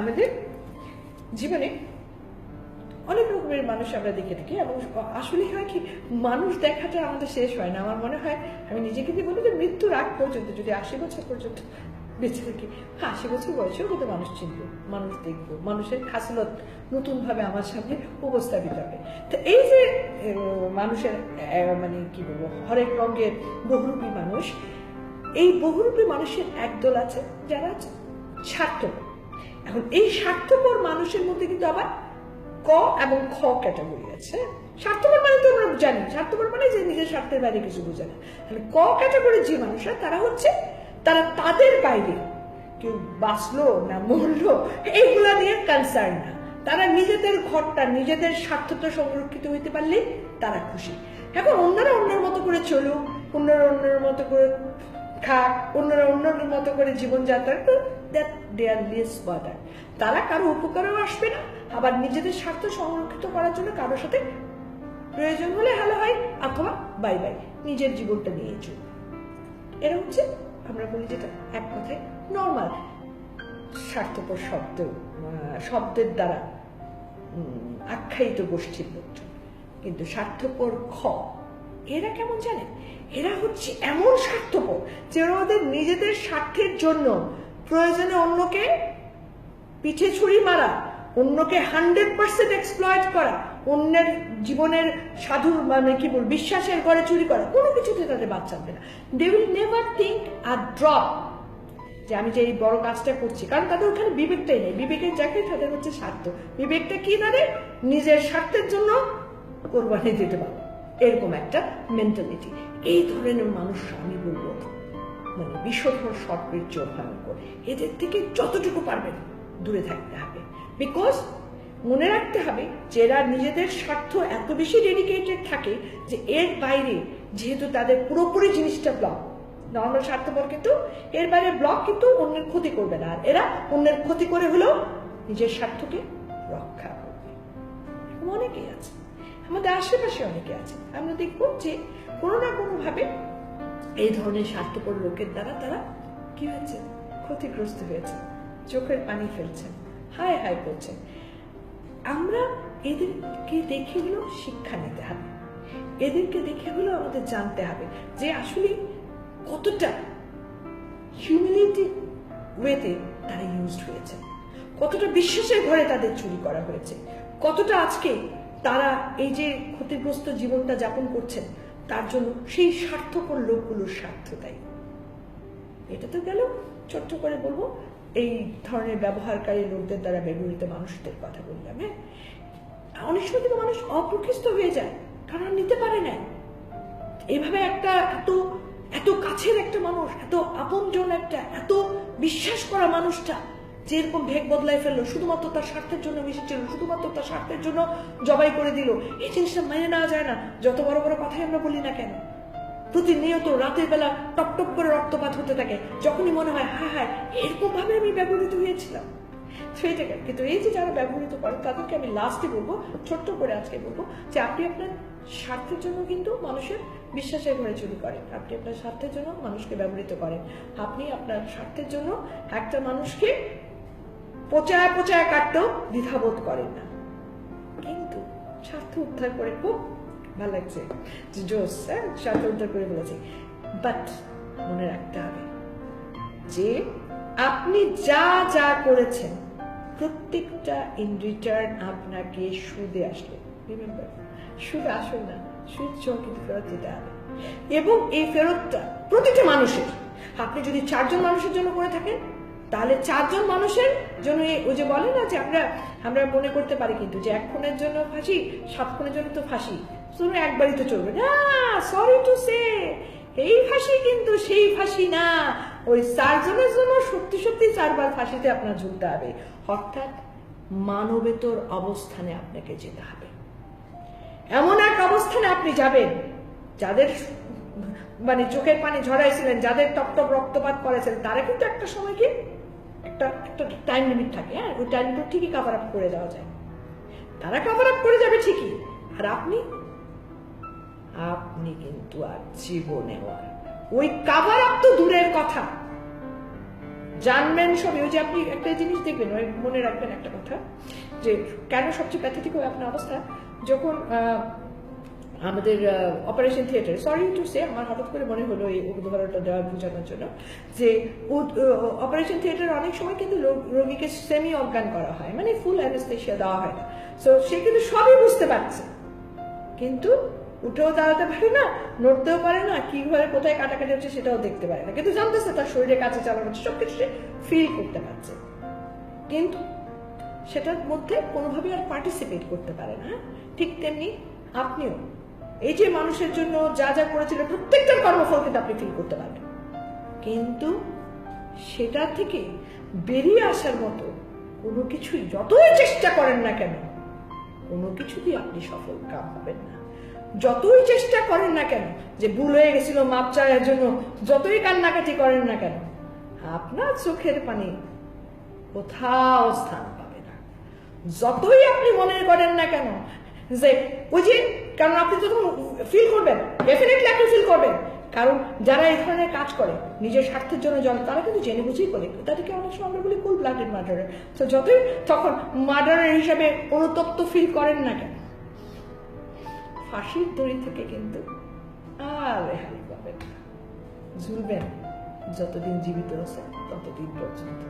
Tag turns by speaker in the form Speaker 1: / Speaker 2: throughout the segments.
Speaker 1: আমাদের জীবনে অনেক রকমের মানুষ আমরা দেখে থাকি এবং আসলে হয় কি, মানুষ দেখাটা আমাদের শেষ হয় না। আমার মনে হয়, আমি নিজেকে দিয়ে বলি যে মৃত্যুর আগ পর্যন্ত, যদি আশি বছর পর্যন্ত বেঁচে থাকি হ্যাঁ আশি বছর বয়সেও কিন্তু মানুষ চিনবো, মানুষ দেখব, মানুষের খাসলত নতুনভাবে আমার সামনে উপস্থাপিত হবে। তো এই যে মানুষের মানে কি বলব, হরেক রঙের বহুরূপী মানুষ, এই বহুরূপী মানুষের একদল আছে, যারা স্বার্থপর এখন এই স্বার্থপর মানুষের মধ্যে কিন্তু আবার ক এবং খ ক্যাটাগরি আছে। স্বার্থপর মানে তো আমরা জানি, স্বার্থপর মানে যে নিজের স্বার্থের বাইরে কিছু বোঝে না। তাহলে ক ক্যাটাগরির যে মানুষরা, তারা হচ্ছে, তারা তাদের বাইরে কেউ বাঁচলো না মরলো, এইগুলা নিয়ে কনসার্ন না। তারা নিজেদের ঘরটা, নিজেদের স্বার্থটা সংরক্ষিত হইতে পারলে তারা খুশি। এখন অন্যরা অন্যের মতো করে চলুক, অন্যরা অন্যের মতো করে খাক, অন্যরা অন্যের মতো করে জীবনযাত্রা দ্যাট দে আর লেস বাদার তারা কারও উপকারেও আসবে না, আবার নিজেদের স্বার্থ সংরক্ষিত করার জন্য কারোর সাথে প্রয়োজন হলে হ্যালো হয়, অথবা বাই বাই নিজের জীবনটা নিয়ে চল। এরা হচ্ছে, আমরা বলি যেটা এক কথায় নর্মাল স্বার্থপর শব্দ শব্দের দ্বারা আখ্যায়িত গোষ্ঠীর লোকজন কিন্তু স্বার্থপর খ এরা কেমন জানেন? এরা হচ্ছে এমন স্বার্থপর যে ওদের নিজেদের স্বার্থের জন্য প্রয়োজনে অন্যকে পিঠে ছুরি মারা, অন্যকে হান্ড্রেড পার্সেন্ট এক্সপ্লয়েট করা, অন্যের জীবনের সাধুর মানে কি বল বিশ্বাসের ঘরে চুরি করা, কোনো কিছুতে তাদের বাদ চাপবে না। They will never think or drop যে আমি যে এই বড় কাজটা করছি। কারণ তাদের ওখানে বিবেকটাই নেই। বিবেকের জায়গায় তাদের হচ্ছে স্বার্থ। বিবেকটা কি তাদের? নিজের স্বার্থের জন্য কোরবানি দিতে পারো এরকম একটা মেন্টালিটি এই ধরনের মানুষ আমি বলব মানে বিষধর সর্পের চোখ ভয়ঙ্কর এদের থেকে যতটুকু পারবেন দূরে থাকতে হবে। বিকজ মনে রাখতে হবে যে এরা নিজেদের স্বার্থ এত বেশি ডেডিকেটেড থাকে যে এর বাইরে যেহেতু তাদের পুরোপুরি জিনিসটা ব্লক নর্মাল স্বার্থপর কিন্তু এর বাইরে ব্লক কিন্তু অন্যের ক্ষতি করবে না। আর এরা অন্যের ক্ষতি করে হলেও নিজের স্বার্থকে রক্ষা করবে। অনেকেই আছে। আমাদের আশেপাশে অনেকে আছে। আমরা দেখব যে কোনো না কোনো ভাবে এই ধরনের স্বার্থপর লোকের দ্বারা তারা কি হয়েছে? ক্ষতিগ্রস্ত হয়েছে। চোখের পানি ফেলছেন হায় হায় করছেন আমরা এদেরকে দেখে হলেও শিক্ষা নিতে হবে। এদেরকে দেখে হলেও আমাদের জানতে হবে যে আসলে কতটা হিউমিলিটি ওয়েতে তারা ইউজড হয়েছে। কতটা বিশ্বাসের ঘরে তাদের চুরি করা হয়েছে। কতটা আজকে তারা এই যে ক্ষতিগ্রস্ত জীবনটা যাপন করছেন, তার জন্য সেই স্বার্থপর লোকগুলোর স্বার্থ দায়ী। এটা তো গেল, ছোট্ট করে বলব, এই ধরনের ব্যবহারকারী লোকদের দ্বারা ব্যবহৃত মানুষদের কথা বললাম হ্যাঁ? অনেক সময় কিন্তু মানুষ অপ্রকৃষ্ট হয়ে যায়, কারণ নিতে পারে না। এভাবে একটা এত এত কাছের একটা মানুষ, এত আপনজন একটা, এত বিশ্বাস করা মানুষটা যে এরকম ভেগ বদলায় ফেলল, শুধুমাত্র তার স্বার্থের জন্য মিশেছিল, শুধুমাত্র তার স্বার্থের জন্য জবাই করে দিল। এই জিনিসটা মেনে নেওয়া যায় না, যত বড় বড় কথাই আমরা বলি না কেন। প্রতিনিয়ত রাতের বেলা টপ টপ করে রক্তপাত হতে থাকে, যখনই মনে হয় হ্যাঁ হ্যাঁ এরকম ভাবে আমি ব্যবহৃত হয়েছিলাম। সেটাকে কিন্তু এই যে যারা ব্যবহৃত করে, তাদেরকে আমি লাস্টে বলব, ছোট্ট করে আজকে বলব, যে আপনি আপনার স্বার্থের জন্য কিন্তু মানুষের বিশ্বাসের ঘরে চুরি করেন। আপনি আপনার স্বার্থের জন্য মানুষকে ব্যবহৃত করেন। আপনি আপনার স্বার্থের জন্য একটা মানুষকে পচায় পচায় কাটতেও দ্বিধাবোধ করেন না। কিন্তু স্বার্থ উদ্ধার করে খুব ভালো লাগছে জোস হ্যাঁ? স্বার্থ উদ্ধার করে বলেছি। বাট মনে রাখতে হবে যে আপনি যা যা করেছেন, প্রত্যেকটা ইন রিটার্ন আপনাকে সুদে আসবে রিমেম্বার সুদ আসল না, সুদ কিন্তু ফেরত দিতে হবে। এবং এই ফেরতটা প্রতিটা মানুষের। আপনি যদি চারজন মানুষের জন্য করে থাকেন তাহলে চারজন মানুষের জন্য ওই যে বলে না যে আমরা আমরা মনে করতে পারি কিন্তু যে এক খুনের জন্য ফাঁসি, সাত খুনের জন্য তো ফাঁসি। শুধু একবারই তো চলবে। না সরি টু সে এই ফাঁসি কিন্তু সেই ফাঁসি না। ওই চারজনের জন্য সত্যি সত্যি চারবার ফাঁসিতে আপনার ঝুলতে হবে। অর্থাৎ মানবেতর অবস্থানে আপনাকে যেতে হবে। এমন এক অবস্থানে আপনি যাবেন, যাদের মানে চোখের পানি ঝরাইছিলেন, যাদের টপ টপ রক্তপাত করেছেন, তারা কিন্তু একটা সময় কি একটা একটা টাইম লিমিট থাকে হ্যাঁ? ওই টাইম লিমিট ঠিকই কাভার আপ করে দেওয়া যায়। তারা কাভার আপ করে যাবে ঠিকই। আর আপনি? আপনি কিন্তু আর জীবনে ওই কাভার আপ তো দূরের কথা। জানবেন সবই। ওই যে আপনি একটা জিনিস দেখবেন, ওই মনে রাখবেন একটা কথা, যে কেন সবচেয়ে প্যাথেটিক হয় আপনার অবস্থা? যখন আমাদের operation theatre sorry to say আমার হঠাৎ করে মনে হলো এই উদাহরণটা দেওয়ার বোঝানোর জন্য যে অপারেশন থিয়েটার অনেক সময় কিন্তু রোগীকে সেমি অজ্ঞান করা হয় মানে ফুল অ্যানেস্থেশিয়া দেওয়া হয় না। সো সে কিন্তু সবই বুঝতে পারছে। কিন্তু উঠেও দাঁড়াতে পারে না, নড়তেও পারে না, কি ঘরে কোথায় কাটাকাটি হচ্ছে সেটাও দেখতে পারে না। কিন্তু জানতেছে তার শরীরে কাছে চালানো হচ্ছে, সবকিছু সে ফিল করতে পারছে। কিন্তু সেটার মধ্যে কোনোভাবেই আর পার্টিসিপেট করতে পারে না হ্যাঁ? ঠিক তেমনি আপনিও এই যে মানুষের জন্য যা যা করেছিলেন প্রত্যেকটার কর্মফল কিন্তু আপনি ফিল করতে পারবেন। কিন্তু সেটা থেকে বেরিয়ে আসার মতো কোনো কিছুই যতই চেষ্টা করেন না কেন, কোনো কিছুতেই আপনি সফল কাম হবেন না। যতই চেষ্টা করেন না কেন, যে ভুল হয়ে গেছিল, মাপ চাওয়ার জন্য যতই কান্নাকাটি করেন না কেন, আপনার চোখের পানি কোথাও স্থান পাবে না। যতই আপনি মনে করেন না কেন যে, ওই যে কারণ আপনি তো ফিল করবেন ডেফিনেটলি আপনি ফিল করবেন। কারণ যারা এই ধরনের কাজ করে, নিজের স্বার্থের জন্য জন, তারা কিন্তু জেনে বুঝেই করে। তাদেরকে অনেক সময় আমরা বলি কুল ব্লাডেড মার্ডারের তো যতই তখন মার্ডারের হিসেবে অনুতপ্ত ফিল করেন না কেন, ফাঁসির দড়ি থেকে কিন্তু আর রেহাই পাবেন ঝুলবেন যতদিন জীবিত আছে ততদিন পর্যন্ত।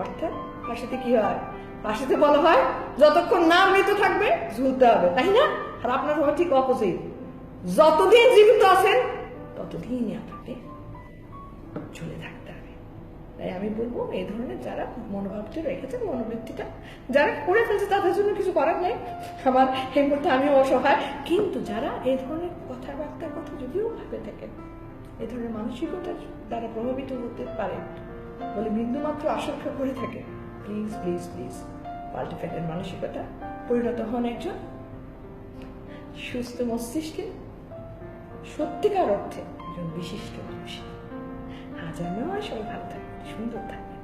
Speaker 1: অর্থাৎ ফাঁসিতে কি হয়? ফাঁসিতে বলা হয়, যতক্ষণ না মৃত থাকবে, ঝুলতে হবে, তাই না? আর আপনার হবে ঠিক অপোজিট যতদিন জীবিত আছেন ততদিনই আপনাকে ঝুলে থাকতে হবে। তাই আমি বলব, এই ধরনের যারা মনোভাবটা রেখেছেন, মনোবৃত্তিটা যারা করে ফেলছে, তাদের জন্য কিছু করার নেই। আমার এই মুহূর্তে আমিও অসহায়। কিন্তু যারা এই ধরনের কথাবার্তার কথা যদিও ভাবে থাকেন, এই ধরনের মানসিকতার দ্বারা প্রভাবিত হতে পারে বলে বিন্দুমাত্র আশঙ্কা করে থাকে প্লিজ প্লিজ প্লিজ পাল্টে ফেলেন মানসিকতা পরিণত হন একজন সুস্থ মস্তিষ্কে সত্যিকার অর্থে একজন বিশিষ্ট মানুষ। হাজার নয় সবাই ভালো থাকবে সুন্দর থাকবে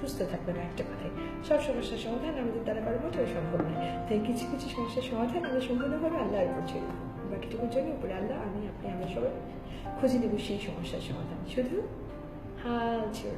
Speaker 1: সুস্থ থাকবেন একটা কথাই। সব সমস্যার সমাধান আমাদের দ্বারা করার মতো সম্ভব নয়। তাই কিছু কিছু সমস্যার সমাধান আমরা সম্পূর্ণভাবে আল্লাহর উপর ছেড়ে। বাকিটুকুর জন্য উপরে আল্লাহ, আমি, আপনি, আমরা সবাই খুঁজে নেব সেই সমস্যার সমাধান। শুধু হাল ছেড়ে